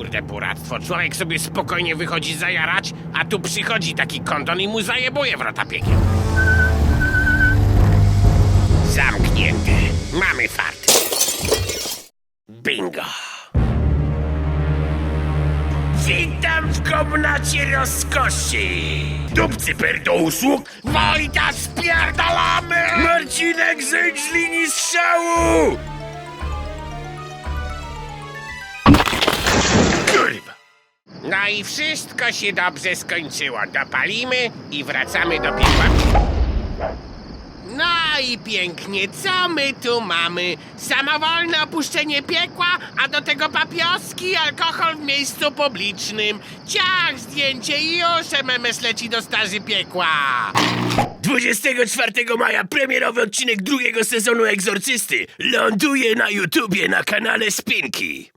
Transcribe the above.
kurde buractwo. Człowiek sobie spokojnie wychodzi zajarać, a tu przychodzi taki kondon i mu zajebuje wrota piekieł. Zamknięte. Mamy fart. Bingo. Witam w komnacie rozkoszy. Dupcyper do usług. Wojta spierdalamy! Marcinek, zejdź z linii strzału! I wszystko się dobrze skończyło. Dopalimy i wracamy do piekła. No i pięknie, co my tu mamy? Samowolne opuszczenie piekła, a do tego papioski, alkohol w miejscu publicznym. Ciach, zdjęcie i już MMS leci do staży piekła. 24 maja premierowy odcinek drugiego sezonu Egzorcysty ląduje na YouTubie na kanale Spinki.